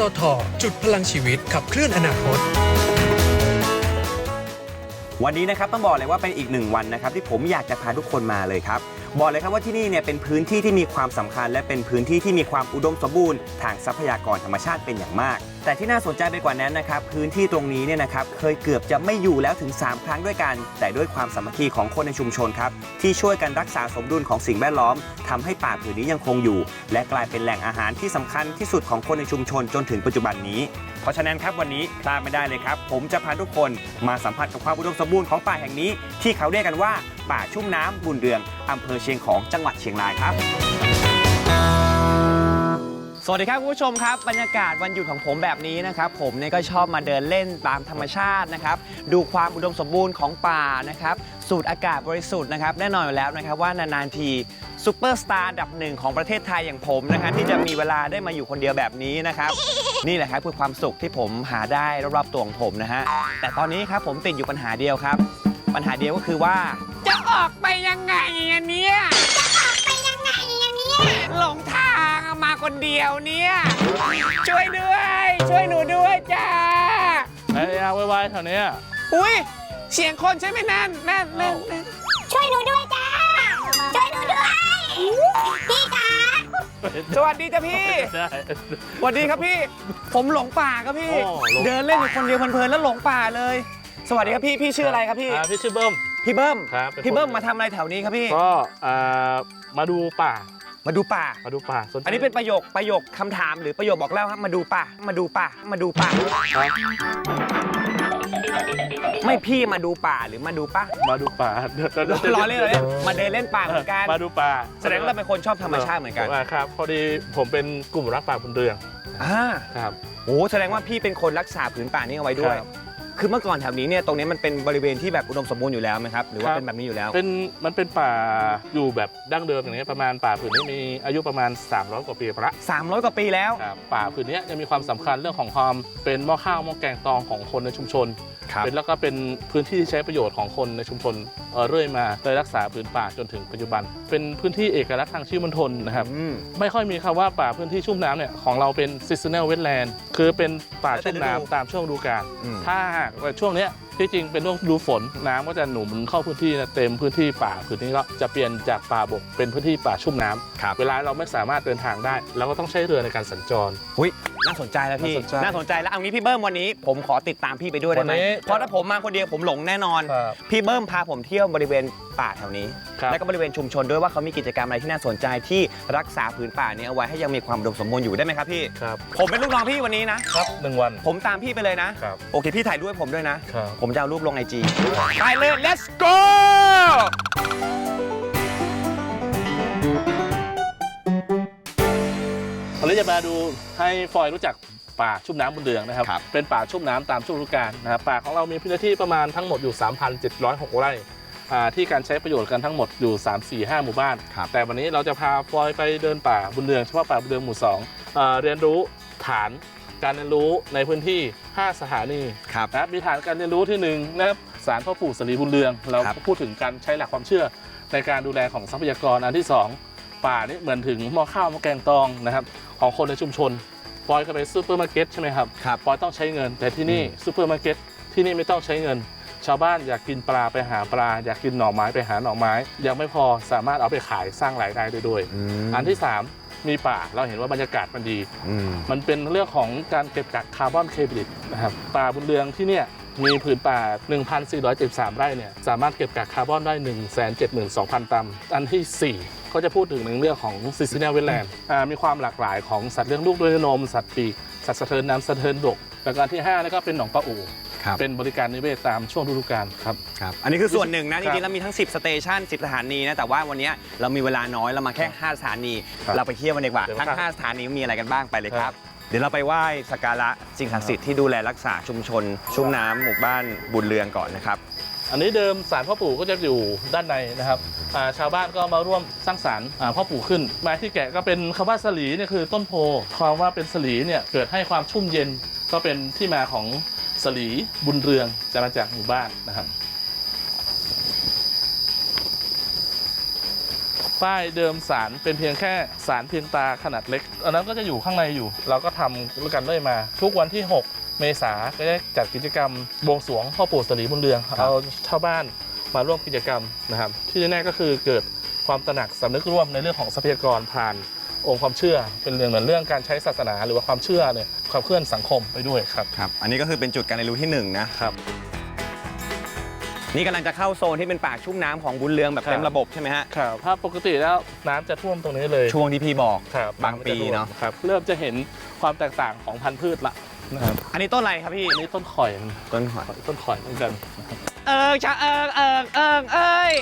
ตท จุดพลังชีวิตขับเคลื่อนอนาคต วันนี้นะครับต้องบอกเลยว่าเป็นอีกหนึ่งวันนะครับที่ผมอยากจะพาทุกคนมาเลยครับ บอกเลยครับว่าที่นี่เนี่ยเป็นพื้นที่ที่มีความสำคัญ และเป็นพื้นที่ที่มีความอุดมสมบูรณ์ทางทรัพยากรธรรมชาติเป็นอย่างมาก แต่ที่น่าสนใจไปกว่านั้นนะครับ พื้นที่ตรงนี้เนี่ยนะครับเคยเกือบจะไม่อยู่แล้วถึง 3 ครั้งด้วยกัน แต่ด้วยความสามัคคีของคนในชุมชนครับที่ช่วยกันรักษาสมดุลของสิ่งแวดล้อมทำให้ป่าผืนนี้ยังคงอยู่ และกลายเป็นแหล่งอาหารที่สำคัญที่สุดของคนในชุมชนจนถึงปัจจุบันนี้ เพราะฉะนั้นครับวันนี้พลาดไม่ได้เลยครับ ผมจะพาทุกคนมาสัมผัสกับความอุดมสมบูรณ์ของป่าแห่งนี้ ที่เขาเรียกกันว่า ป่าชุ่มน้ำบุญเรืองอำเภอเชียงของจังหวัดเชียงรายครับ สวัสดีครับคุณผู้ชมครับบรรยากาศวันหยุดของผมแบบนี้นะครับผมเนี่ยก็ชอบมาเดินเล่นตามธรรมชาตินะครับดูความอุดมสมบูรณ์ของป่านะครับสูดอากาศบริสุทธิ์นะครับแน่นอนอยู่แล้วนะครับว่านานๆทีซูเปอร์สตาร์อันดับหนึ่งของประเทศไทยอย่างผมนะฮะที่จะมีเวลาได้มาอยู่คนเดียวแบบนี้นะครับ นี่แหละครับคือความสุขที่ผมหาได้รอบๆตัวของผมนะฮะแต่ตอนนี้ครับผมติดอยู่ปัญหาเดียวครับ ปัญหาเดียวก็คือว่า จะออกไปยังไงอันเนี้ยจะออกไปยังไงอันเนี้ยหลงทาง มาคนเดียวเนี่ย ช่วยด้วย ช่วยหนูด้วยจ้าไอ้ยาไวๆแถวเนี้ยอุ้ยเสียงคนใช่ไหมนั่นนั่นนั่นนั่นช่วยหนูด้วยจ้า ช่วยหนูด้วย พี่จ๋าสวัสดีจ้ะพี่ได้ สวัสดีครับพี่ ผมหลงป่าครับพี่ โอ้หลง เดินเล่นอยู่คนเดียวเพลินๆแล้วหลงป่าเลย สวัสดีครับพี่พี่ชื่ออะไรครับพี่ อ่าพี่ชื่อเบิ้ม พี่เบิ้มครับเป็นคน พี่เบิ้มมาทำอะไรแถวนี้ครับพี่ ก็อ่ามาดูป่า มาดูป่า มาดูป่าสใจอันนี้เป็นประโยคประโยคคำถามหรือประโยคบอกเล่าครับมาดูป่า มาดูป่า มาดูป่าครับไม่พี่มาดูป่าหรือมาดูป่ามาดูป่าเดี๋ยวเดี๋ยวดี๋ยวล้อเล่นล้อเล่นมาเดินเล่นป่าเหมือนกันมาดูป่า แสดงว่าเราเป็นคนชอบธรรมชาติเหมือนกันาครับพอดีผมเป็นกลุ่มรักป่าบนเรืองอ่าครับโอ้แสดงว่าพี่เป็นคนรักษาผืนป่านี้เอาไว้ด้วย ครับคือเมื่อก่อนแถวนี้เนี่ยตรงนี้มันเป็นบริเวณที่แบบอุดมสมบูรณ์อยู่แล้วไหมครับหรือว่าครับ เป็นแบบนี้อยู่แล้ว เป็นมันเป็นป่าอยู่แบบดั้งเดิมอย่างนี้ยประมาณป่าผืนนี้มีอายุประมาณ 300 กว่าปีไปละ300 กว่าปีแล้ว ครับป่าผืนนี้จะมีความสำคัญเรื่องของความเป็นหม้อข้าวหม้อแกงตองของคนในชุมชน ครับเป็นแล้วก็เป็นพื้นที่ที่ใช้ประโยชน์ของคนในชุมชนเอ่อเรื่อยมาเลยรักษาพื้นป่าจนถึงปัจจุบัน เป็นพื้นที่เอกลักษณ์ทางชื่อมณฑลนะครับอืมไม่ค่อยมีคำว่าป่าพื้นที่ชุ่มน้ำเนี่ยของเราเป็น seasonal wetland คือเป็นป่าชุ่มแล้วแต่ฤดูน้ำตามช่วงฤดูกาลอืมถ้าหากว่าช่วงเนี้ยที่จริงเป็นช่วงฤดูฝนน้ำก็จะหนุนเข้าพื้นที่นะเต็มพื้นที่ป่าพื้นที่ก็จะเปลี่ยนจากป่าบกเป็นพื้นที่ป่าชุ่มน้ำครับเวลาเราไม่สามารถเดินทางได้เราก็ต้องใช้เรือในการสัญจรอุ้ยน่าสนใจแล้วพี่น่าสนใจน่าสนใจแล้วเอางี้พี่เบิ้มวันนี้ผมขอติดตามพี่ไปด้วยได้ไหมวันนี้เพราะถ้าผมมาคนเดียวผมหลงแน่นอนครับพี่เบิ้มพาผมเที่ยวบริเวณป่าแถวนี้ครับและก็บริเวณชุมชนด้วยว่าเขามีกิจกรรมอะไรที่น่าสนใจที่รักษาผืนป่านี้เอาไว้ให้ยังมีความอุดมสมบูรณ์อยู่ได้ไหมครับพี่ครับผมเป็นลูกน้องพี่วันนี้นะครับหนึ่งวัน ผมตามพี่ไปเลยนะครับโอเคพี่ถ่ายรูปให้ผมด้วยนะครับผมจะเอารูปลงไอจีไปเลย let's go วันนี้จะมาดูให้ฟอยรู้จักป่าชุ่มน้ำบนเรืองนะครับ ครับ เป็นป่าชุ่มน้ำตามช่วงฤดูกาลนะครับป่าของเรามีพื้นที่ประมาณทั้งหมดอยู่ 3,706 ไร่อ่าที่การใช้ประโยชน์กันทั้งหมดอยู่ 3 4 5 หมู่บ้าน ครับ แต่วันนี้เราจะพาฟอยไปเดินป่าบนเรืองเฉพาะป่าบนเรืองหมู่2อ่าเรียนรู้ฐาน การเรียนรู้ในพื้นที่ 5 สถานีครับ นะครับมีฐานการเรียนรู้ที่หนึ่งนะครับศาลพ่อปู่สรีบุญเรือง เราครับ พูดถึงการใช้หลักความเชื่อในการดูแลของทรัพยากรอันที่สองป่านี่เหมือนถึงหม้อข้าวหม้อแกงตองนะครับของคนในชุมชนปอยเข้าไปซูเปอร์มาร์เก็ตใช่ไหมครับ ครับ ปอยต้องใช้เงิน แต่ที่นี่ซูเปอร์มาร์เก็ตที่นี่ไม่ต้องใช้เงิน ชาวบ้านอยากกินปลาไปหาปลา อยากกินหน่อไม้ไปหาหน่อไม้ ยังไม่พอสามารถเอาไปขายสร้างรายได้ได้ด้วยอันที่สา มมีป่าเราเห็นว่าบรรยากาศมันดี อืม มันเป็นเรื่องของการเก็บกักคาร์บอนเครดิตนะครับป่าบุญเรืองที่เนี่ยมีผืนป่า 1,473 ไร่เนี่ยสามารถเก็บกักคาร์บอนได้ 172,000 ตัน อันทีสี่ 4 ก็จะพูดถึงเรื่องของซิซิเนียเวลแลนด์มีความหลากหลายของสัตว์เลี้ยงลูกด้วยนม สัตว์ปีก สัตว์สะเทินน้ำสะเทินบกแล้วก็อันที่5นี่ก็เป็นหนองปลาอู ครับเป็นบริการนิเวศตามช่วงฤดูกาลครับ ครับอันนี้คือส่วนหนึ่งนะคจรับริงๆแล้วมีทั้ง 10 สเตชัน10 สถานีนะแต่ว่าวันนี้เรามีเวลาน้อยเรามาแค่ 5 สถานี ครับเราไปเที่ยวกันดีกว่าเดี๋ยวทั้ง ครับ5 สถานีมีอะไรกันบ้างไปเลยครับคเดี๋ยวเราไปไหว้สักการะสิ่งศักดิ์สิทธิ์ที่ดูแลรักษาชุมชน ชุ่มน้ำหมู่บ้านบุญเรืองก่อนนะครับ อันนี้เดิมศาลพ่อปู่ก็จะอยู่ด้านในนะครับอ่าชาวบ้านก็มาร่วมสร้างศาลอ่าพ่อปู่ขึ้นไม้ที่แกะก็เป็นคำว่าสลีเนี่ยคือต้นโพความว่าเป็นสลีเนี่ยเกิดให้ความชุ่มเย็นก็เป็นที่มาของ สลีบุญเรืองจะมาจากหมู่บ้านนะครับ ป้ายเดิมสารเป็นเพียงแค่สารเพียงตาขนาดเล็ก อันนั้นก็จะอยู่ข้างในอยู่ เราก็ทำกันเรื่อยมา ทุกวันที่ 6 เมษาก็ได้จัดกิจกรรมบวงสรวงพ่อปู่สรีบุญเรือง เอาชาวบ้านมาร่วมกิจกรรมนะครับ ที่แน่ๆก็คือเกิดความตระหนักสำนึกร่วมในเรื่องของทรัพยากรผ่าน องค์ความเชื่อเป็นเรื่องเหมือนเรื่องการใช้ศาสนา หรือว่าความเชื่อเนี่ยขับเคลื่อนสังคมไปด้วยครับครับ อันนี้ก็คือเป็นจุดการเรียนรู้ที่หนึ่งนะครับ นี่กำลังจะเข้าโซนที่เป็นปากชุ่มน้ำของบุญเรืองแบบเต็มระบบใช่ไหมฮะ ครับถ้าปกติแล้วน้ำจะท่วมตรงนี้เลยช่วงที่พี่บอก ครับบางปีเนอะครับเริ่มจะเห็นความแตกต่างของพันธุ์พืชละ นะครับอันนี้ต้นอะไรครับพี่ อันนี้ต้นข่อยมันต้นหอยต้นข่อยเหมือนกัน เอิงชะเอิงเอิงเอิงเอ้ย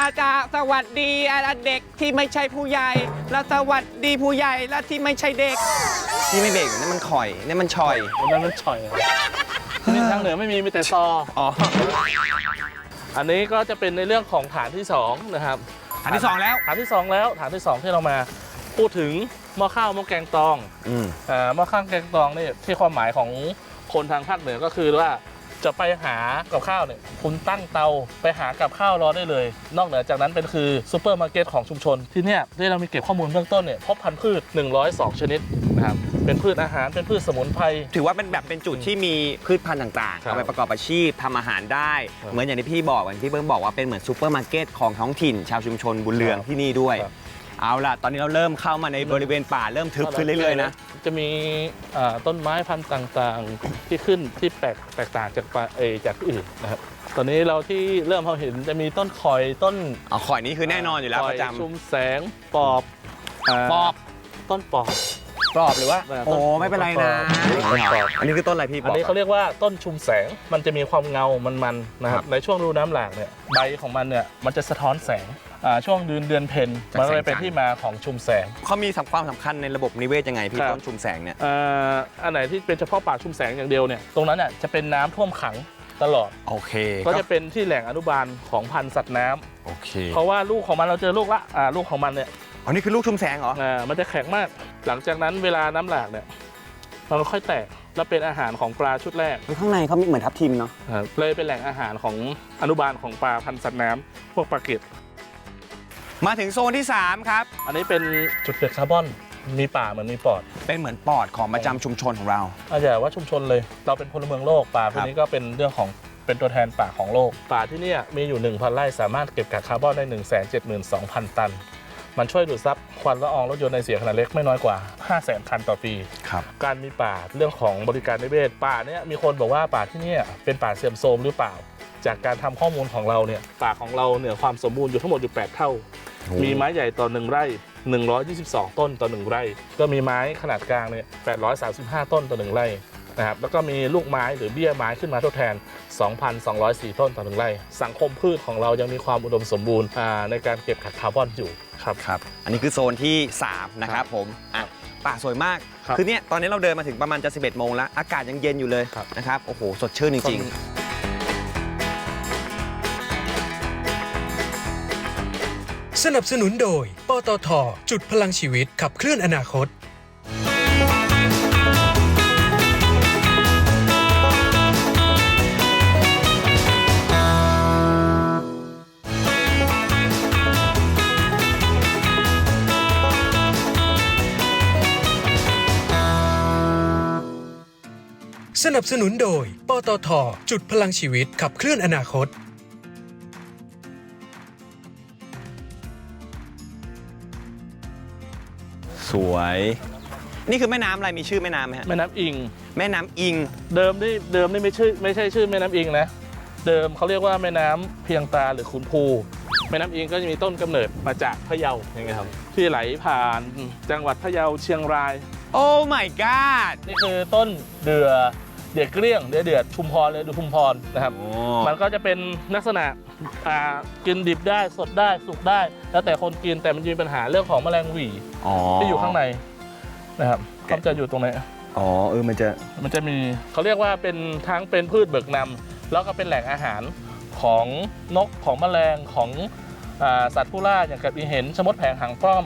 อาจารย์สวัสดีอาเด็กที่ไม่ใช่ผู้ใหญ่ แล้วสวัสดีผู้ใหญ่และที่ไม่ใช่เด็ก ที่ไม่เบรกนั่นมันข่อยนี่มันชอยแล้วนั้นมันฉ่อยนี่ทางเหนือไม่มีมีแต่ซอ อ๋อ อันนี้ก็จะเป็นในเรื่องของฐานที่สองนะครับ อันที่สองแล้ว ฐานที่สองแล้วฐานที่สองที่เรามาพูดถึง หม้อข้าวหม้อแกงตองอืมอ่าหม้อข้าวแกงตองนี่ที่ความหมายของคนทางภาคเหนือก็คือว่าจะไปหากับข้าวเนี่ยคุณตั้งเตาไปหากับข้าวรอได้เลย นอกเหนือจากนั้นเป็นคือซูเปอร์มาร์เก็ตของชุมชน ที่เนี่ยที่เรามีเก็บข้อมูลเบื้องต้นเนี่ยพบพันธุ์พืช 102 ชนิดนะครับเป็นพืชอาหารเป็นพืชสมุนไพร ถือว่าเป็นแบบเป็นจุดที่มีพืชพันธุ์ต่างๆครับเอาไปประกอบอาชีพทำอาหารได้ ครับเหมือนอย่างที่พี่บอกอย่างที่เบิ้มบอกว่าเป็นเหมือนซูเปอร์มาร์เก็ตของท้องถิ่น ชาวชุมชนบุญเรืองครับที่นี่ด้วย ครับ เอาล่ะ ตอนนี้เราเริ่มเข้ามาในบริเวณป่าเริ่มทึบขึ้นเรื่อยๆนะ จะมีอ่าต้นไม้พันธุ์ต่างๆ ที่ขึ้นที่แปลกแตกต่างจากป่าเออจากที่อื่นนะครับตอนนี้เราที่เริ่มเราเห็นจะมีต้นข่อยต้นเอาข่อยนี้คือแน่นอนอยู่แล้วข่ประจชุมแสงปอบาปอบต้นปอบำปลอบหรือว่าเออต้โอ้นไม่เป็นไรนะต้นปอบ อันนี้คือต้นอะไรพี่บอันอก นี้เขาเรียกว่าต้นชุมแสงมันจะมีความเงามันๆนะคครัรับบในช่วงฤดูน้ำหลากเนี่ยใบของมันเนี่ยมันจะสะท้อนแสง อ่าช่วงเดือนเดือนเพ็ญจากมันก็เลยแสงจันทร์เป็นที่มาของชุมแสง เขามีความสำคัญในระบบนิเวศยังไงพี่ครับ ต้นชุมแสงเนี่ย เอ่ออันไหนที่เป็นเฉพาะป่าชุมแสงอย่างเดียวเนี่ยตรงนั้นน่ะจะเป็นน้ำท่วมขังตลอด โอเคก็จะเป็นที่แหล่งอนุบาลของพันธุ์สัตว์น้ำโอเคเพราะว่าลูกของมันเราเจอลูกละอ่าลูกของมันเนี่ยอ๋อนี่คือลูกชุมแสงเหรอ อ่ามันจะแข็งมาก หลังจากนั้นเวลาน้ำหลากเนี่ยมันค่อยแตกแล้วเป็นอาหารของปลาชุดแรกข้างในเขามีเหมือนทับทิมเนาะครับเลยเป็นแหล่งอาหารของอนุบาลของปลาพันธุ์สัตว์น้ำพวกปลาเกต มาถึงโซนที่ 3 ครับ อันนี้เป็นจุดเกิดคาร์บอน มีป่าเหมือนมีปอดเป็นเหมือนปอดของประจำชุมชนของเรา อาจจะว่าชุมชนเลย เราเป็นพลเมืองโลกป่าพวกนี้ก็เป็นเรื่องของเป็นตัวแทนป่าของโลก ป่าที่เนี่ยมีอยู่ 1,000 ไร่สามารถเก็บกักคาร์บอนได้ 172,000 ตัน มันช่วยดูดซับควันละอองรถยนต์ในเสียขนาดเล็กไม่น้อยกว่า 500,000 คันต่อปี ครับ การมีป่าเรื่องของบริการนิเวศป่าเนี่ยมีคนบอกว่าป่าที่เนี่ยเป็นป่าเสื่อมโทรมหรือเปล่า จากการทำข้อมูลของเราเนี่ยป่าของเราเนี่ยความสมบูรณ์อยู่ทั้งหมดอยู่ 8 เท่า มีไม้ใหญ่ต่อ 1 ไร่ 122 ต้นต่อ 1 ไร่ ก็มีไม้ขนาดกลางเนี่ย835 ต้นต่อ 1 ไร่นะครับแล้วก็มีลูกไม้หรือเบี้ยไม้ขึ้นมาทดแทน 2,204 ต้นต่อ 1 ไร่ สังคมพืชของเรายังมีความอุดมสมบูรณ์อ่าในการเก็บกักคาร์บอนอยู่ครับครับอันนี้คือโซนที่ 3 นะครับผมอะป่าสวยมากครับคือเนี่ยตอนนี้เราเดินมาถึงประมาณจะ 11 โมงแล้ว อากาศยังเย็นอยู่เลยครับนะครับ โอ้โห สดชื่นจริง สนับสนุนโดย ปตท จุดพลังชีวิตขับเคลื่อนอนาคต สนับสนุนโดย ปตท จุดพลังชีวิตขับเคลื่อนอนาคต สวย นี่คือแม่น้ำอะไรมีชื่อแม่น้ำไหมฮะแม่น้ำอิง แม่น้ำอิงเดิมนี่เดิมนี่ไม่ชื่อไม่ใช่ชื่อแม่น้ำอิงนะ เดิมเขาเรียกว่าแม่น้ำเพียงตาหรือขุนภู แม่น้ำอิงก็จะมีต้นกำเนิดมาจากพะเยาอย่างเงี้ยครับที่ไหลผ่านจังหวัดพะเยาเชียงราย โอ้ my god นี่คือต้นเดือเดือดเกลี้ยงเดือดเดือดชุมพรเลยดูชุมพรนะครับโอ้มันก็จะเป็นลักษณะ อ่ากินดิบได้สดได้สุกได้ แล้วแต่คนกินแต่มันจะมีปัญหาเรื่องของแมลงหวี่อ๋อที่อยู่ข้างในนะครับก็จะอยู่ตรงไหนโอ๋อเออมันจะมันจะมีเขาเรียกว่าเป็นทั้งเป็นพืชเบิกนำแล้วก็เป็นแหล่งอาหารของนกของแมลงของอ่าสัตว์ผู้ล่าอย่างกับอีเห็นชะมดแผงหางป้อม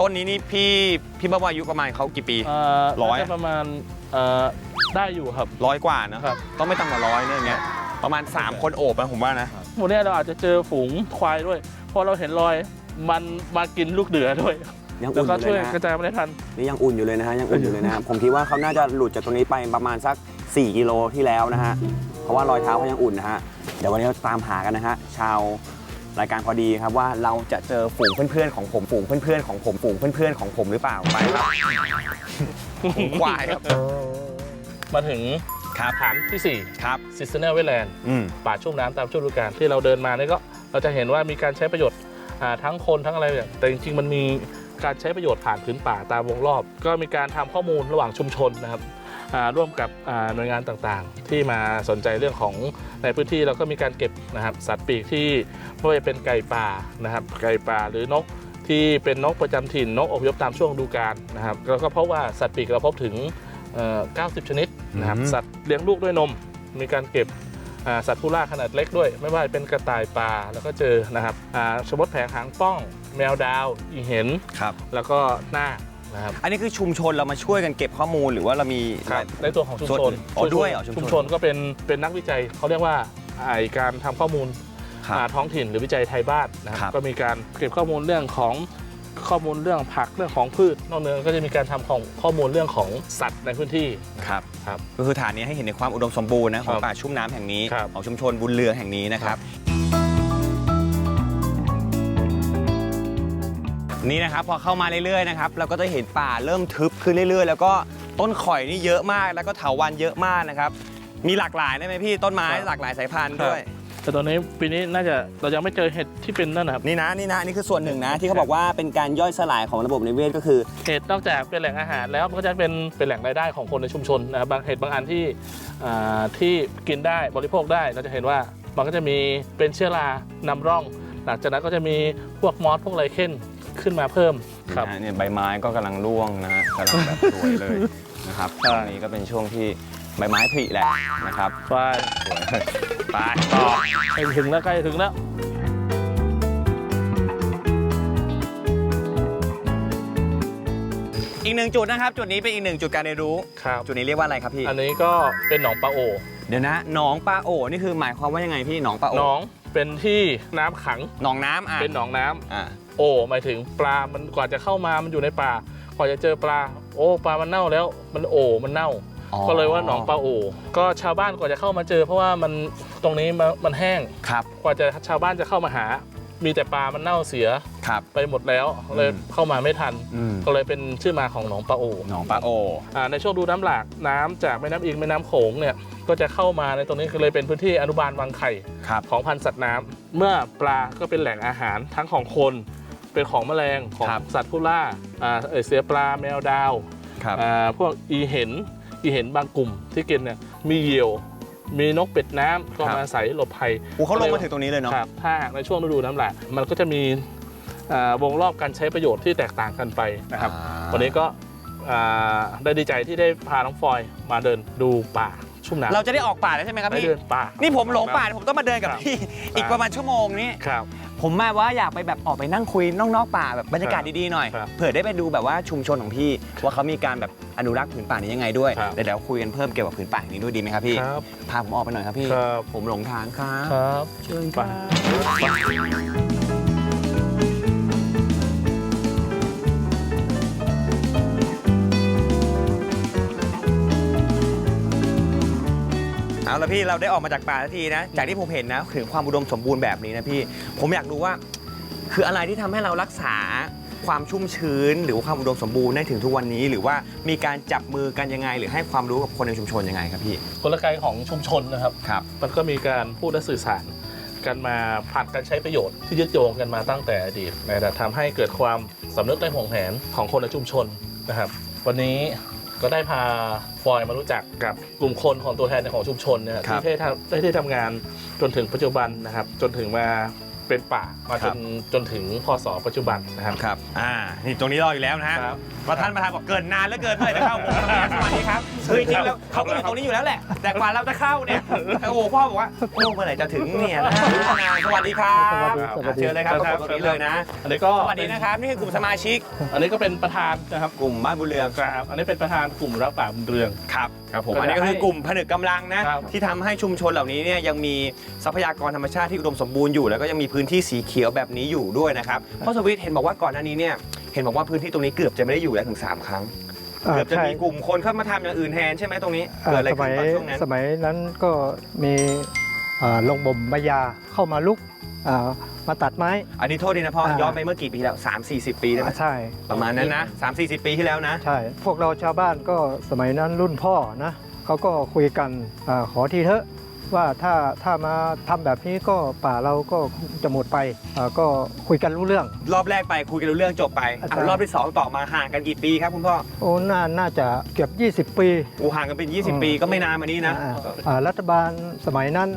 ต้นนี้นี่พี่พี่บ้าว่าอายุประมาณเขากี่ปี อ่าร้อย น่าจะประมาณเอ่อได้อยู่ครับ ร้อยกว่านะครับ ต้องไม่ต่ำกว่าร้อยเนี่ยอย่างเงี้ยประมาณ 3 คนโอบนะผมว่านะหมู่ เนี้ยเราอาจจะเจอฝูงควายด้วยพอเราเห็นรอยมันมากินลูกเดือด้วยยังแล้วอุ่นก็อยู่ช่วยเลยนะกระจายเมล็ดพันธุ์นี่ยังอุ่นอยู่เลยนะฮะยังอุ่นอยู่เลยนะฮะผมคิดว่าเขาน่าจะหลุดจากตรงนี้ไปประมาณสัก 4 กิโลที่แล้วนะฮะเพราะว่ารอยเท้าเขายังอุ่นนะฮะเดี๋ยววันนี้เราตามหากันนะฮะชาวรายการพอดีครับว่าเราจะเจอฝูงเพื่อนๆของผมฝูงเพื่อนๆของผมฝูงเพื่อนๆของผมหรือเปล่าไปครับฝูงควายครับ มาถึง ครับฐานที่ครับ4 Seasonal Wetland อืม ป่าชุ่มน้ำตามช่วงฤดูกาลที่เราเดินมาเนี่ยก็เราจะเห็นว่ามีการใช้ประโยชน์อ่าทั้งคนทั้งอะไรเนี่ยแต่จริงๆ มันมีการใช้ประโยชน์ผ่านพื้นป่าตามวงรอบ ก็มีการทำข้อมูลระหว่างชุมชนนะครับอ่าร่วมกับอ่าหน่วยงานต่างๆ ที่มาสนใจเรื่องของในพื้นที่เราก็มีการเก็บนะครับสัตว์ปีกที่ไม่ว่าจะเป็นไก่ป่านะครับไก่ป่าหรือนกที่เป็นนกประจำถิ่นนกอพยพตามช่วงฤดูกาลนะครับแล้วก็เพราะว่าสัตว์ปีกเราพบถึงเอ่อ 90 ชนิดนะครับอืมสัตว์เลี้ยงลูกด้วยนม มีการเก็บอ่าสัตว์ผู้ล่าขนาดเล็กด้วย ไม่ว่าจะเป็นกระต่ายป่าแล้วก็เจอนะครับอ่าชมดแผงหางป้อง แมวดาว อีเห็นครับแล้วก็หน้าคนะครับอันนี้คือชุมชนเรามาช่วยกันเก็บข้อมูลหรือว่าเรามีในตัวของชุมส่วนชนอ๋อด้วยเหรอชุมชนชุมชนก็เป็นเป็นนักวิจัยเขาเรียกว่าไอการทำข้อมูลครับอ่าท้องถิ่นหรือวิจัยไทยบ้านนะคครัรับบก็มีการเก็บข้อมูลเรื่องของ ข้อมูลเรื่องผักเรื่องของพืชนอกเหนือก็จะมีการทำของข้อมูลเรื่องของสัตว์ในพื้นที่ครับครับก็คือฐานนี้ให้เห็นในความอุดมสมบูรณ์นะของครับป่าชุ่มน้ำแห่งนี้ครับของชุมชนบุญเรืองแห่งนี้นะครับนี่นะครับพอเข้ามาเรื่อยๆนะครับเราก็จะเห็นป่าเริ่มทึบขึ้นเรื่อย ๆ แล้วก็ต้นข่อยนี่เยอะมาก แล้วก็เถาวัลย์เยอะมากนะครับมีหลากหลายได้ไหมพี่ต้นไม้หลากหลายสายพันธุ์ด้วย แต่ตอนนี้ปีนี้น่าจะเรายังไม่เจอเห็ดที่เป็นนั่นนะครับนี่นะนี่นะนี่คือส่วนหนึ่งนะ ที่เขาบอกว่าเป็นการย่อยสลายของระบบนิเวศก็คือ เห็ดนอกจากเป็นแหล่งอาหารแล้วมันก็จะเป็นเป็นแหล่งรายได้ของคนในชุมชนนะครับบางเห็ดบางอันที่อ่าที่กินได้บริโภคได้เราจะเห็นว่ามันก็จะมีเป็นเชื้อรานำร่อง หลังจากนั้นก็จะมีพวกมอสพวกไรเค้นขึ้นมาเพิ่มครับ นะฮะเนี่ยใบไม้ก็กำลังร่วงนะฮะกำลังแบบสวยเลยนะครับใช่ ตอนนี้ก็เป็นช่วงที่ใบไม้ผลิแหละนะครับไปสวยเลย ไปต่อใกล้ถึงแล้วใกล้ถึงแล้วอีกหนึ่งจุดนะครับ จุดนี้เป็นอีกหนึ่งจุดการเรียนรู้ ครับ จุดนี้เรียกว่าอะไรครับพี่อันนี้ก็เป็นหนองปลาโอ เดี๋ยวนะหนองปลาโอนี่คือหมายความว่ายังไงพี่หนองปลาโอหนองเป็นที่น้ำขัง หนองน้ำอะเป็นหนองน้ำอะโอหมายถึงปลา มันกว่าจะเข้ามา มันอยู่ในป่า กว่าจะเจอปลา โอ้ ปลามันเน่าแล้ว มันโอมันเน่า อ๋อ ก็เลยว่าหนองปลาโอก็ชาวบ้านกว่าจะเข้ามาเจอ เพราะว่ามันตรงนี้มันมันแห้งครับ กว่าจะชาวบ้านจะเข้ามาหา มีแต่ปลามันเน่าเสียครับ ไปหมดแล้วเลยอืม เข้ามาไม่ทัน อืมก็เลยเป็นชื่อมาของหนองปลาโอ หนองปลาโอ อ่าในช่วงดูน้ำหลากน้ำจากแม่น้ำอิงแม่น้ำโขงเนี่ยก็จะเข้ามาในตรงนี้ก็เลยเป็นพื้นที่อนุบาลวังไข่ครับ ของพันธุ์สัตว์น้ำเมื่อปลาก็เป็นแหล่งอาหารทั้งของคน เป็นของแมลงของครับ สัตว์ผู้ล่าอ่าเอ่ยเสือปลาแมวดาวครับ อ่าพวกอีเห็น อีเห็นบางกลุ่มที่กินเนี่ยมีเหยี่ยว มีนกเป็ดน้ำก็ครับมาอาศัยหลบภัยโอ้เขาลงมาถึงตรงนี้เลยเนาะครับถ้าหากในช่วงฤดูน้ำหลากมันก็จะมีอ่าวงรอบการใช้ประโยชน์ที่แตกต่างกันไปนะครับอ่าวันนี้ก็อ่าได้ดีใจที่ได้พาน้องฟอยมาเดินดูป่าชุ่มน้ำเราจะได้ออกป่าแล้วใช่ไหมครับได้พี่เดินป่านี่ผมหลงป่าผมต้องมาเดินกับครับพี่อีกประมาณชั่วโมงนี้ครับ ผมมาว่าอยากไปแบบออกไปนั่งคุยนอกๆป่าแบบบรรยากาศดีๆหน่อย ครับเผื่อได้ไปดูแบบว่าชุมชนของพี่ ว่าเขามีการแบบอนุรักษ์ผืนป่านี้ยังไงด้วยครับ เดี๋ยวเดี๋ยวคุยกันเพิ่มเกี่ยวกับผืนป่านี้ด้วยดีไหมครับพี่ครับ พาผมออกไปหน่อยครับพี่ ครับ ผมหลงทางครับ ครับ เชิญไป เอาละพี่เราได้ออกมาจากป่าทันทีนะ จากที่ผมเห็นนะถึงความอุดมสมบูรณ์แบบนี้นะพี่ ผมอยากรู้ว่า คืออะไรที่ทำให้เรารักษาความชุ่มชื้น หรือว่าความอุดมสมบูรณ์ได้ถึงทุกวันนี้ หรือว่ามีการจับมือกันยังไง หรือให้ความรู้กับคนในชุมชนยังไงครับพี่กลไกของชุมชนนะครับ ครับ มันก็มีการพูดและสื่อสารกันมาผ่านการใช้ประโยชน์ที่ยึดโยงกันมาตั้งแต่อดีตนะครับทำให้เกิดความสำนึกและห่วงแหนของคนในชุมชนนะครับ วันนี้ ก็ได้พาฟอยมารู้จักกับกลุ่มคนของตัวแทนของชุมชนเนี่ยครับที่ได้ทำได้ได้ทำงานจนถึงปัจจุบันนะครับ จนถึงมา เป็นป่ามาคจรับนจนถึงพศปัจจุบันนะครับครับ อ่า นี่ตรงนี้รออยู่แล้วนะฮะครับว่าท่านประธานบอกเกินนานเหลือเกินเมื่อไหร่จะเข้าผมสวัสดีครับคือจริงๆแล้วเขาก็อยู่ตรงนี้อยู่แล้วแหละ แต่กว่าเราจะเข้าเนี่ยโอ้โหพ่อบอกว่าโอ้เมื่อไหร่จะถึงเนี่ยนะสวัสดีครับสวัสดี เชิญเลยครับประกบตรงนี้เลยนะ อันนี้ก็สวัสดีนะครับนี่คือกลุ่มสมาชิกอันนี้ก็เป็นประธานนะครับกลุ่มบ้านบุญเรืองครับ อันนี้เป็นประธานกลุ่มรักป่าบุญเรือง ครับครับผมก็อันนี้ก็จะให้คือกลุ่มผนึกกำลังนะครับ ที่ทำให้ชุมชนเหล่านี้เนี่ยยังมีทรัพยากรธรรมชาติที่อุดมสมบูรณ์อยู่แล้วก็ยังมีพื้นที่สีเขียวแบบนี้อยู่ด้วยนะครับพ่อสวิทย์เห็นบอกว่าก่อนหน้านี้เนี่ยเห็นบอกว่าพื้นที่ตรงนี้เกือบจะไม่ได้อยู่แล้วถึง 3 ครั้งอ่าเกือบจะใช่มีกลุ่มคนเข้ามาทำอย่างอื่นแทนใช่ไหมตรงนี้อ่าเกิดอะไรสขึ้มันยตอนช่วงนั้นสมัยนั้นก็มีอ่าลงบ่มใบยาเข้ามาลุกอ่ามาตัดไม้ อันนี้โทษดีนะพ่ออ่าย้อนไปเมื่อกี่ปีแล้ว3 4 0 ปีได้ไหมใช่ ประมาณนั้นนะ3 4 0 ปีที่แล้วนะ ใช่ พวกเราชาวบ้านก็สมัยนั้นรุ่นพ่อนะเขาก็คุยกันอาขอทีเถอะ ว่าถ้าถ้ามาทำแบบนี้ก็ป่าเราก็คงจะหมดไปอ่าก็คุยกันรู้เรื่อง รอบแรกไปคุยกันรู้เรื่องจบไปอาจารย์อะรอบที่สองต่อมาห่างกันกี่ปีครับคุณพ่อโอ้น่าน่าจะเกือบ 20 ปีอูห่างกันเป็น 20 ปีก็ไม่นานมานี้นะอ่าอ่ารัฐบาลสมัยนั้น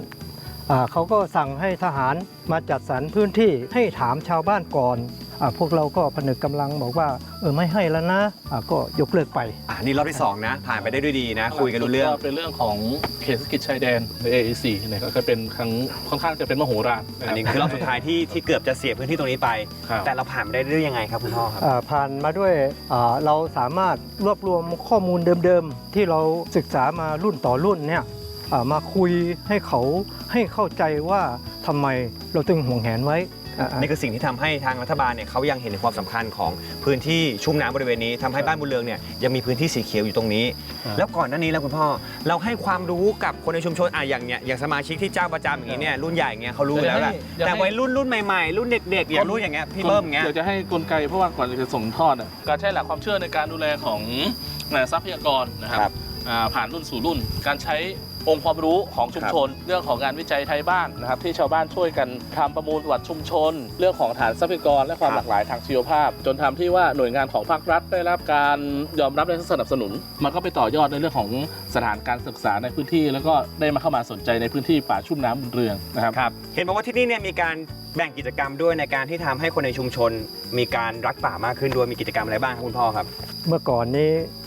อ่าเขาก็สั่งให้ทหารมาจัดสรรพื้นที่ให้ถามชาวบ้านก่อนอา พวกเราก็ผนึกกำลังบอกว่าเออไม่ให้แล้วนะอ่าก็ยกเลิกไป อ่านี่รอบที่สองนะ ผ่านไปได้ด้วยดีนะ คุยกันรู้เรื่อง เป็นเรื่องของเขตเศรษฐกิจชายแดนหรือ AAC เนี่ยก็เป็นครั้งค่อนข้างจะเป็นมโหฬารนะคอัรันนี้คือรอบสุดท้ายที่ที่เกือบจะเสียพื้นที่ตรงนี้ไป ครับแต่เราผ่านไปได้ด้วยยังไงครับคุณพ่อครับ อ่าผ่านมาด้วยอ่าเราสามารถรวบรวมข้อมูลเดิมๆ ที่เราศึกษามารุ่นต่อรุ่นเนี่ยอ่ามาคุยให้เขาให้เข้าใจว่าทำไมเราถึงห่วงแหนไว้อ่า นี่คือสิ่งที่ทำให้ทางรัฐบาลเนี่ยเขายังเห็นถึงความสำคัญของพื้นที่ชุ่มน้ำบริเวณนี้ทำให้บ้านบุญเรืองเนี่ยยังมีพื้นที่สีเขียวอยู่ตรงนี้ครับแล้วก่อนหน้านี้แล้วคุณพ่อเราให้ความรู้กับคนในชุมชนอะอย่างเนี่ยอย่างสมาชิกที่เจ้าประจำอย่างนี้เนี่ยรุ่นใหญ่อย่างเงี้ยเขารู้แล้วแหละอยากให้แต่วัยรุ่นรุ่นใหม่ๆรุ่นเด็กๆอย่างรุ่นอย่างเงี้ยพี่เบิ้มอย่างเงี้ยอยากจะให้กลไกเพราะว่าก่อนจะส่งทอดอะการใช้หลักความเชื่อในการดูแลของเอ่อทรัพยากรนะครับครับอ่าผ่านรุ่นสู่รุ่น การใช้ องค์ความรู้ของชุมชน เรื่องของงานวิจัยไทยบ้านนะครับที่ชาวบ้านช่วยกันทำประมูลประวัติชุมชน เรื่องของฐานทรัพยากรและความครับหลากหลายทางชีวภาพ จนทำที่ว่าหน่วยงานของภาครัฐได้รับการยอมรับและสนับสนุน มันก็ไปต่อยอดในเรื่องของสถานการศึกษาในพื้นที่ แล้วก็ได้มาเข้ามาสนใจในพื้นที่ป่าชุ่มน้ำบุญเรืองนะครับครับเห็นบอกว่าที่นี่เนี่ยมีการแบ่งกิจกรรมด้วยในการที่ทำให้คนในชุมชน มีการรักป่ามากขึ้นด้วยมีกิจกรรมอะไรบ้างครับคุณพ่อครับ เมื่อก่อนนี้อ่า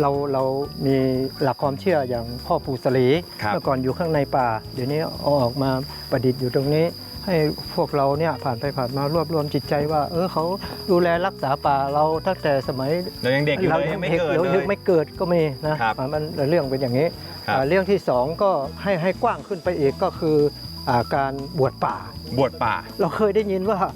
เราเรามีหลักความเชื่ออย่างพ่อปู่สลีครับเมื่อก่อนอยู่ข้างในป่า เดี๋ยวนี้เอาออกมาประดิษฐ์อยู่ตรงนี้ ให้พวกเราเนี่ยผ่านไปผ่านมารวบรวมจิตใจว่า เออเขาดูแลรักษาป่าเราตั้งแต่สมัยเรายังเด็กอยู่เลยยังไม่เกิดเราเลยังยไม่เกิดก็มีนะครับอ่ามันเรื่องเป็นอย่างนี้ครับ อ่าเรื่องที่สองก็ให้ให้กว้างขึ้นไปอีกก็คืออาการบวชป่า บวชป่า เราเคยได้ยินว่าอ่า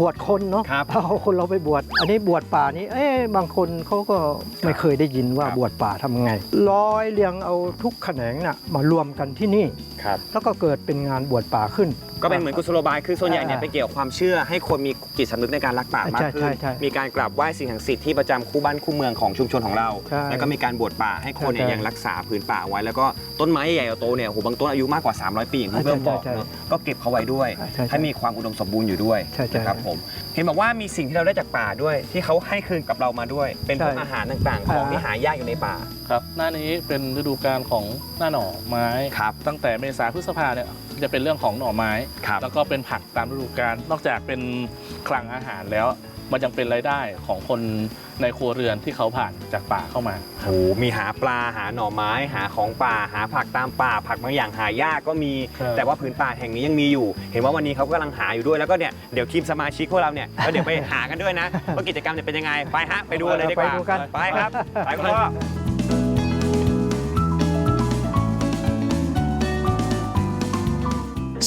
บวชคนเนาะครับเอาคนเราไปบวชอันนี้บวชป่านี้เอ๊ะบางคนเขาก็ไม่เคยได้ยินว่าครับบวชป่าทำไงร้อยเรียงเอาทุกแขนงน่ะมารวมกันที่นี่ครับแล้วก็เกิดเป็นงานบวชป่าขึ้น ก็เป็นเหมือนกุศโลบายคือส่วนใหญ่เนี่ยอ่าไปเกี่ยวกับความเชื่อให้คนมีจิตสำนึกในการรักป่ามากใช่ขึ้ใช่นใช่มีการกราบไหว้สิ่งศักดิ์สิทธิ์ที่ประจำคู่บ้านคู่เมืองของชุมชนของเราใช่แล้วก็มีการบวชป่าให้คนเนี่ยใช่ยังรักษาพื้นป่าเอาไว้ แล้วก็ต้นไม้ใหญ่ๆโตเนี่ยโหบางต้นอายุมากกว่า 300 ปีอย่างที่ใช่เริ่มบอกใช่ใช่เนอะก็เก็บเขาไว้ด้วยใช่ใช่ให้มีความอุดมสมบูรณ์อยู่ด้วยใช่ใช่นะครับผมเห็นบอกว่ามีสิ่งที่เราได้จากป่าด้วย ที่เขาให้คืนกับเรามาด้วย เป็นพวกใช่ อาหารต่างๆ ของอ่าที่หายากอยู่ในป่า ครับ หน้านี้เป็นฤดูกาลของหน้าหน่อไม้ ครับ ตั้งแต่เมษาพฤษภาเนี่ยจะเป็นเรื่องของหน่อไม้ ครับ แล้วก็เป็นผักตามฤดูกาลนอกจากเป็นคลังอาหารแล้ว มันยังเป็นรายได้ของคนในครัวเรือนที่เขาผ่านจากป่าเข้ามา โอ้โหมีหาปลาหาหน่อไม้หาของป่าหาผักตามป่า ผักบางอย่างหายากก็มี ครับ แต่ว่าผืนป่าแห่งนี้ยังมีอยู่ เห็นว่าวันนี้เขากำลังหาอยู่ด้วยแล้วก็เนี่ยเดี๋ยวทีมสมาชิกพวกเราเนี่ยแล้วเดี๋ยวไปหากันด้วยนะว่ากิจกรรมเนี่ยเป็นยังไงไปฮะไปดูเลยดีกว่าไปดูกัน ไปครับไปคุณพ่อ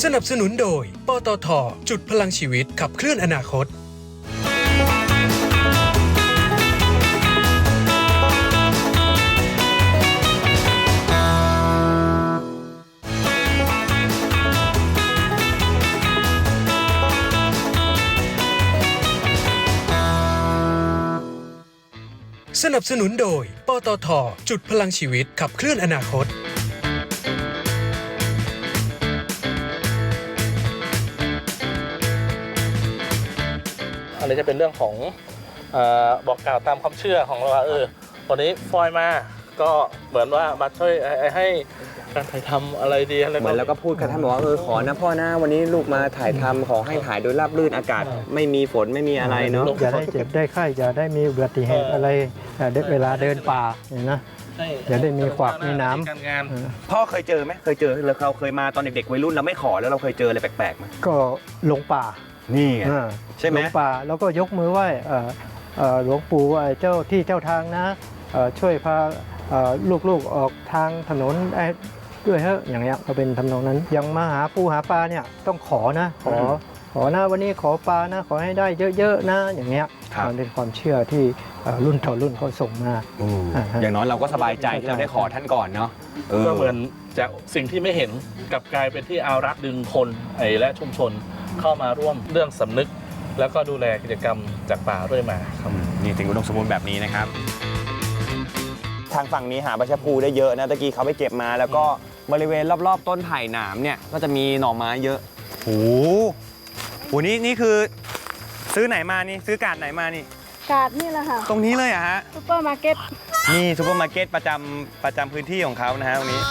สนับสนุนโดย ปตท จุดพลังชีวิตขับเคลื่อนอนาคต สนับสนุนโดย ปตท จุดพลังชีวิตขับเคลื่อนอนาคต อันนี้จะเป็นเรื่องของเออบอกกล่าวตามความเชื่อของเราว่าเออวันนี้ฟอยมา ก็เหมือนว่ามาช่วยให้ให้การถ่ายทำอะไรดีอะไรเหมือนแล้วก็พูดกับท่านบอกว่าเออขอนะพ่อนะวันนี้ลูกมาถ่ายทำขอให้ถ่ายโดยราบรื่นอากาศ ไม่มีฝนไม่มีอะไรเนาะอย่าได้เจ็บได้ไข้อย่าได้มีอุบัติเหตุอะไรเอ่อเวลาเดินป่าเนี่ยนะให้อย่าได้มีขวากมีน้ำการงานเออพ่อเคยเจอไหมเคยเจอเราเราเคยมาตอนเด็กๆวัยรุ่นเราไม่ขอแล้วเราเคยเจออะไรแปลกๆไหมก็หลงป่านี่ไงอ่าใช่ไหมลงป่าแล้วก็ยกมือไหว้เอ่อเอ่อหลวงปู่เอ่อเจ้าที่เจ้าทางนะเอ่อช่วยพาเอ่อ ลูกๆออกทางถนนได้ด้วยเถอะอย่างเงี้ยก็เป็นทำนองนั้นอยังมาหาปูหาปลาเนี่ยต้องขอนะขอขอนะวันนี้ขอปลานะขอให้ได้เยอะๆนะอย่างเงี้ยครับมันเป็นความเชื่อที่เอ่อรุ่นต่อรุ่นเขาส่งมาอ่าฮะอย่างน้อยเราก็สบายใจที่เราได้ขอท่านก่อนเนาะก็เหมือนจากสิ่งที่ไม่เห็นกลับกลายเป็นที่เอารักดึงคนไอ้และชุมชนเข้ามาร่วมเรื่องสำนึก แล้วก็ดูแลกิจกรรมจากป่าเรื่อยมาครับนี่ถึงอุดมสมบูรณ์แบบนี้นะครับ ทางฝั่งนี้หาใบชะพูได้เยอะนะตะกี้เขาไปเก็บมา แล้วก็บริเวณรอบๆ ต้นไผ่หนามเนี่ยก็จะมีหน่อไม้เยอะ โอ้โหโหนี่นี่คือ ซื้อไหนมานี่ซื้อกาดไหนมานี่ กาดนี่แหละค่ะตรงนี้เลยเหรอะฮะ ซุปเปอร์มาร์เก็ต นี่ซูเปอร์มาร์เก็ตประจำประจำพื้นที่ของเขานะฮะตรงนี้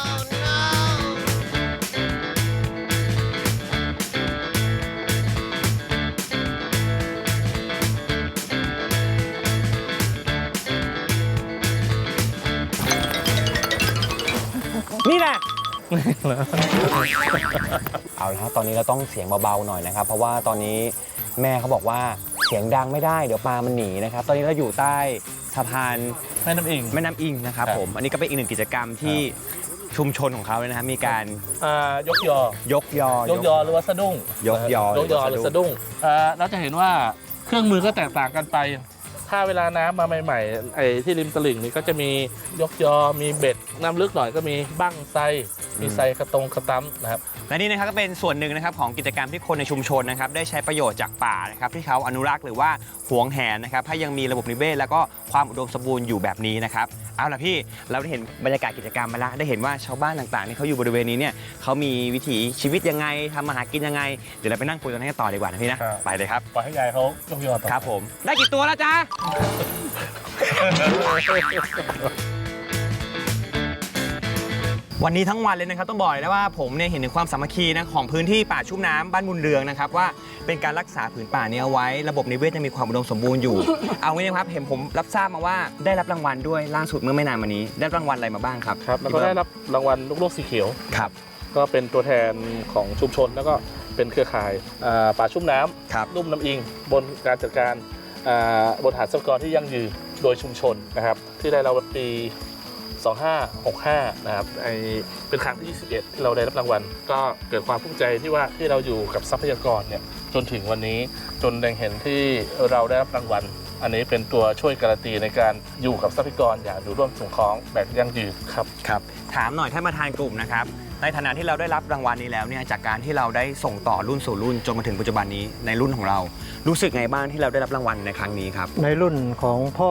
นี่แหละ เอาละครับตอนนี้เราต้องเสียงเบาๆหน่อยนะครับ เพราะว่าตอนนี้แม่เขาบอกว่าเสียงดังไม่ได้เดี๋ยวปลามันหนีนะครับ ตอนนี้เราอยู่ใต้สะพานแม่น้ำอิง แม่น้ำอิงนะครับครับผมอันนี้ก็เป็นอีกหนึ่งกิจกรรมที่ชุมชนของเขาเลยนะครับมีการอ่ายกยอ ยกยอ ยกยอหรือว่าสะดุ้งยกยอ ยกยอหรือสะดุ้งอ่าเราจะเห็นว่าเครื่องมือก็แตกต่างกันไป ถ้าเวลาน้ำมาใหม่ๆไอ้ที่ริมตลิ่งนี่ก็จะมียกยอมีเบ็ดน้ำลึกหน่อยก็มีบั้งไซมีไซกระตรงกระตั้มนะครับ และนี่นะครับก็เป็นส่วนหนึ่งนะครับของกิจกรรมที่คนในชุมชนนะครับได้ใช้ประโยชน์จากป่านะครับที่เขาอนุรักษ์หรือว่าหวงแหนนะครับให้ยังมีระบบนิเวศแล้วก็ความอุดมสมบูรณ์อยู่แบบนี้นะครับเอาล่ะพี่เราได้เห็นบรรยากาศกิจกรรมมาแล้วได้เห็นว่าชาวบ้านต่างๆที่เขาอยู่บริเวณนี้เนี่ยเขามีวิถีชีวิตยังไงทำมาหากินยังไงเดี๋ยวเราไปนั่งคุยกันให้ต่อดีกว่านะพี่นะครับ ไปเลยครับปล่อยให้ยายเขายกยอต่อ ครับผมได้กี่ตัวแล้วจ๊ะ วันนี้ทั้งวันเลยนะครับต้องบอกเลยนะว่าผมเนี่ยเห็นถึงความสามัคคีนะของพื้นที่ป่าชุ่มน้ำบ้านบุญเรืองนะครับว่าเป็นการรักษาผืนป่านี้เอาไว้ ระบบนิเวศยังมีความอุดมสมบูรณ์อยู่ เอางี้นะครับเห็นผมรับทราบมาว่าได้รับรางวัลด้วยล่าสุดเมื่อไม่นานมานี้ ได้รางวัลอะไรมาบ้างครับครับแล้วก็ได้รับรางวัลลูกโลกสีเขียวครับ ก็เป็นตัวแทนของชุมชนแล้วก็เป็นเครือข่ายอ่าป่าชุ่มน้ำครับลุ่มน้ำอิง บนการจัดการอ่าบนฐานทรัพยากรที่ยั่งยืนโดยชุมชนนะครับที่ได้รางวัลปี 2565 นะครับไอเป็นครั้งที่ 21 ที่เราได้รับรางวัล ก็เกิดความภูมิใจที่ว่าที่เราอยู่กับทรัพยากรเนี่ยจนถึงวันนี้จนแดงเห็นที่เราได้รับรางวัล อันนี้เป็นตัวช่วยการันตีในการอยู่กับทรัพยากรอย่างอยู่ร่วมสงเคราะห์แบบยั่งยืนครับครับ ถามหน่อยท่านประธานกลุ่มนะครับ ในฐานะที่เราได้รับรางวัลนี้แล้วเนี่ยจากการที่เราได้ส่งต่อรุ่นสู่รุ่นจนมาถึงปัจจุบันนี้ในรุ่นของเรา รู้สึกไงบ้างที่เราได้รับรางวัลในครั้งนี้ครับ ในรุ่นของพ่อ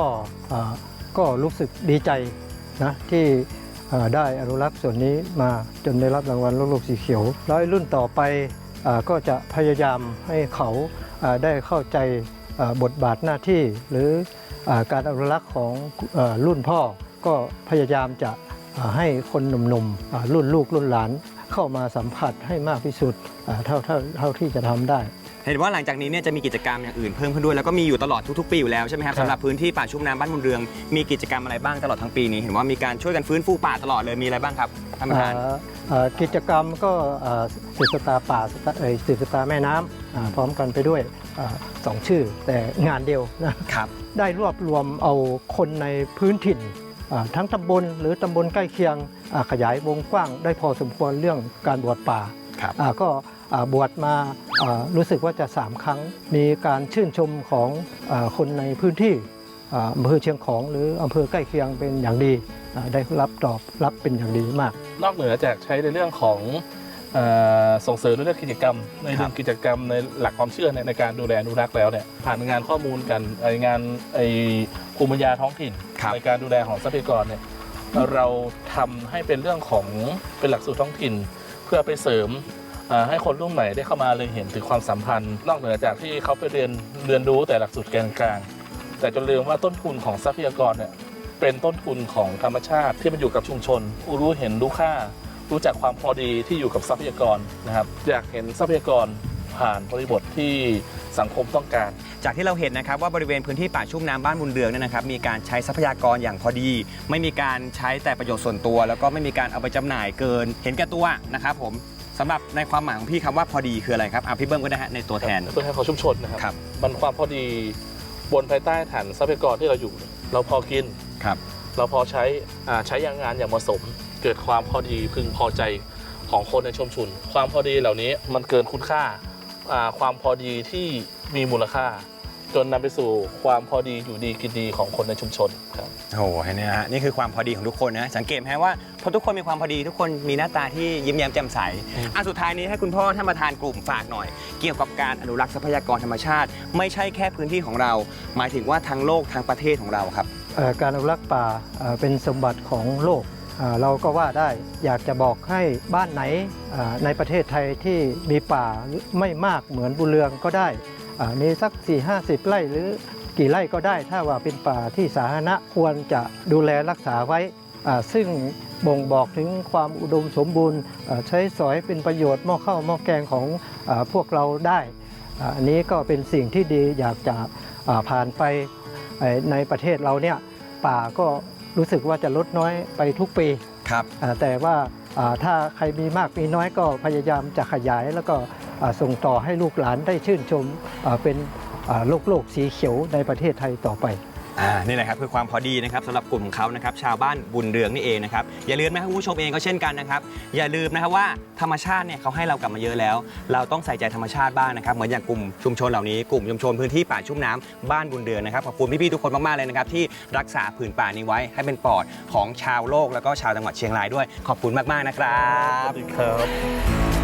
อาก็รู้สึกดีใจ นะที่ได้อนุรักษ์ส่วนนี้มาจนได้รับรางวัลลูกลูกสีเขียว แล้วไอ้รุ่นต่อไปอก็จะพยายามให้เขาได้เข้าใจบทบาทหน้าที่ หรืออการอนุรักษ์ของอรุ่นพ่อ ก็พยายามจะให้คนหนุ่มๆรุ่นลูกรุ่นหลานเข้ามาสัมผัสให้มากที่สุดเท่าเท่าเท่าที่จะทำได้ เห็นว่าหลังจากนี้เนี่ยจะมีกิจกรรมอย่างอื่นเพิ่มขึ้นด้วยแล้วก็มีอยู่ตลอดทุกๆปีอยู่แล้วใช่ไหมครับครับสำหรับพื้นที่ป่าชุ่มน้ำบ้านบุญเรืองมีกิจกรรมอะไรบ้างตลอดทั้งปีนี้เห็นว่ามีการช่วยกันฟื้นฟูป่าตลอดเลยมีอะไรบ้างครับท่านประธานอ่าอ่ากิจกรรมก็อ่าสืบสตาป่าสตาเอ่ยสืบสตาแม่น้ำอ่าพร้อมกันไปด้วยอาสองชื่อแต่งานเดียวนะครับ ได้รวบรวมเอาคนในพื้นถิ่นอ่าทั้งตำบลหรือตำบลใกล้เคียงอ่าขยายวงกว้างได้พอสมควรเรื่องการบวชป่าครับ อ่าก็อ่า บวชมาอ่ารู้สึกว่าจะสามครั้ง มีการชื่นชมของอาคนในพื้นที่อ่าอำเภอเชียงของหรืออำเภอใกล้เคียงเป็นอย่างดีอ่าได้รับตอบรับเป็นอย่างดีมาก นอกเหนือจากใช้ในเรื่องของเออส่งเสริมในเรื่องกิจกรรม ในเรื่องกิจกรรมในหลักความเชื่อในในการดูแลอนุรักษ์แล้วเนี่ยผ่านงานข้อมูลกันไองานไอภูมิปัญญาท้องถิ่นครับในการดูแลของทรัพยากรเนี่ยเราทำให้เป็นเรื่องของเป็นหลักสูตรท้องถิ่น เพื่อไปเสริมเอ่อ ให้คนรุ่นใหม่ได้เข้ามาเลยเห็นถึงความสัมพันธ์ นอกเหนือจากที่เขาไปเรียนเรียนรู้แต่หลักสูตรแกนกลาง แต่จนลืมว่าต้นทุนของทรัพยากรเนี่ยเป็นต้นทุนของธรรมชาติที่มันอยู่กับชุมชน รู้เห็นรู้ค่า รู้จักความพอดีที่อยู่กับทรัพยากรนะครับอยากเห็นทรัพยากรผ่านบริบทที่สังคมต้องการ จากที่เราเห็นนะครับว่าบริเวณพื้นที่ป่าชุ่มน้ำบ้านบุญเรืองเนี่ยนะครับมีการใช้ทรัพยากรอย่างพอดี ไม่มีการใช้แต่ประโยชน์ส่วนตัว แล้วก็ไม่มีการเอาไปจำหน่ายเกิน เห็นแก่ตัวนะครับผม สำหรับในความหมายของพี่คำว่าพอดีคืออะไรครับอะพี่เบิ้มก็ได้ฮะในตัวแทน ตัวแทนของชุมชนนะครับ ครับ มันความพอดีบนภายใต้ฐานทรัพยากรที่เราอยู่ เราพอกิน ครับเราพอใช้อ่าใช้ยางงานอย่างเหมาะสม เกิดความพอดีพึงพอใจของคนในชุมชนความพอดีเหล่านี้มันเกินคุณค่าอ่าความพอดีที่มีมูลค่า จนนำไปสู่ความพอดีอยู่ดีกินดีของคนในชุมชนครับ โอ้โหเห็นไหมฮะนี่คือความพอดีของทุกคนนะสังเกตไหมว่าพอทุกคนมีความพอดีทุกคนมีหน้าตาที่ยิ้มแย้มแจ่มใสอืมอะสุดท้ายนี้ให้คุณพ่อท่านประธานกลุ่มฝากหน่อย เกี่ยวกับการอนุรักษ์ทรัพยากรธรรมชาติ ไม่ใช่แค่พื้นที่ของเรา หมายถึงว่าทั้งโลกทั้งประเทศของเราครับเอ่อการอนุรักษ์ป่าเอ่อเป็นสมบัติของโลกอ่าเราก็ว่าได้อยากจะบอกให้บ้านไหนอ่าในประเทศไทยที่มีป่าไม่มากเหมือนบุญเรืองก็ได้อ่า มีสัก 4 50 ไร่หรือกี่ไร่ก็ได้ถ้าว่าเป็นป่าที่สาธารณะควรจะดูแลรักษาไว้อ่าซึ่งบ่งบอกถึงความอุดมสมบูรณ์อ่าใช้สอยเป็นประโยชน์หม้อข้าวหม้อแกงของอาพวกเราได้อ่าอันนี้ก็เป็นสิ่งที่ดีอยากจะอ่าผ่านไปเอ่อในประเทศเราเนี่ยป่าก็รู้สึกว่าจะลดน้อยไปทุกปีครับอ่าแต่ว่าอ่าถ้าใครมีมากมีน้อยก็พยายามจะขยายแล้วก็อ่า ส่งต่อให้ลูกหลานได้ชื่นชมอ่าเป็นอ่าโลกโลกสีเขียวในประเทศไทยต่อไปอ่านี่แหละครับคือความพอดีนะครับสำหรับกลุ่มของเขานะครับชาวบ้านบุญเรืองนี่เองนะครับอย่าลืมนะครับคุณผู้ชมเองก็เช่นกันนะครับอย่าลืมนะครับว่าธรรมชาติเนี่ยเขาให้เรากลับมาเยอะแล้ว เราต้องใส่ใจธรรมชาติบ้างนะครับเหมือนอย่างกลุ่มชุมชนเหล่านี้กลุ่มชุมชนพื้นที่ป่าชุ่มน้ำบ้านบุญเรืองนะครับขอบคุณพี่ๆทุกคนมากๆเลยนะครับที่รักษาผืนป่านี้ไว้ให้เป็นปอดของชาวโลกแล้วก็ชาวจังหวัดเชียงรายด้วย ขอบคุณมากๆนะครับสวัสดีครับ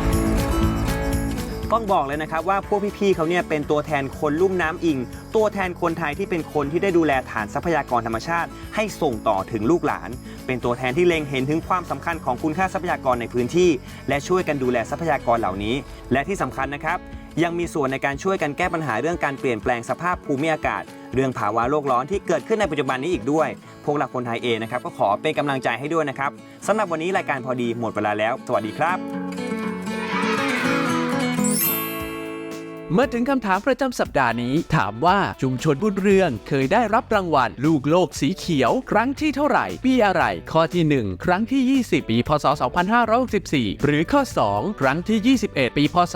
ต้องบอกเลยนะครับว่าพวกพี่ๆเขาเนี่ยเป็นตัวแทนคนลุ่มน้ำอิง ตัวแทนคนไทยที่เป็นคนที่ได้ดูแลฐานทรัพยากรธรรมชาติ ให้ส่งต่อถึงลูกหลาน เป็นตัวแทนที่เล็งเห็นถึงความสำคัญของคุณค่าทรัพยากรในพื้นที่ และช่วยกันดูแลทรัพยากรเหล่านี้ และที่สำคัญนะครับ ยังมีส่วนในการช่วยกันแก้ปัญหาเรื่องการเปลี่ยนแปลงสภาพภูมิอากาศ เรื่องภาวะโลกร้อนที่เกิดขึ้นในปัจจุบันนี้อีกด้วย พวกเราคนไทยเองนะครับก็ขอเป็นกำลังใจให้ด้วยนะครับสำหรับวันนี้รายการพอดีหมดเวลาแล้ว สวัสดีครับ มาถึงคำถามประจำสัปดาห์นี้ ถามว่าชุมชนบุญเรืองเคยได้รับรางวัล ลูกโลกสีเขียว ครั้งที่เท่าไหร่ ปีอะไร ข้อที่ 1 ครั้งที่ 20 ปี พศ 2564 หรือข้อ 2 ครั้งที่ 21 ปี พศ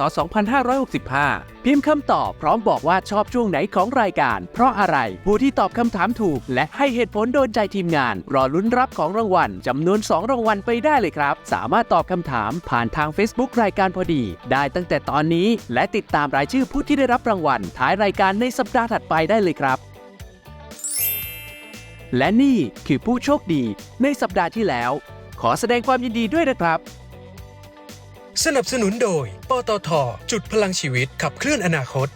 2565พิมพ์คำตอบพร้อมบอกว่าชอบช่วงไหนของรายการ เพราะอะไรผู้ที่ตอบคำถามถูก และให้เหตุผลโดนใจทีมงาน รอลุ้นรับของรางวัลจำนวน 2 รางวัลไปได้เลยครับ สามารถตอบคำถามผ่านทาง Facebook รายการพอดี ได้ตั้งแต่ตอนนี้และติดตามรายชื่อผู้ที่ได้รับรางวัลท้ายรายการในสัปดาห์ถัดไปได้เลยครับ และนี่คือผู้โชคดีในสัปดาห์ที่แล้ว ขอแสดงความยินดีด้วยนะครับ สนับสนุนโดย ปตท จุดพลังชีวิตขับเคลื่อนอนาคต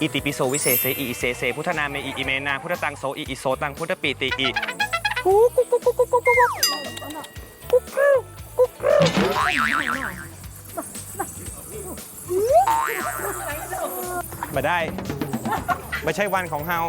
อิติปิโสวิเศษเสอิอิเสเสพุทธนาเมอิอิเมนาพุทธตังโสอิอิโสตังพุทธปีติอิ มาได้ไม่ใช่วันของเฮา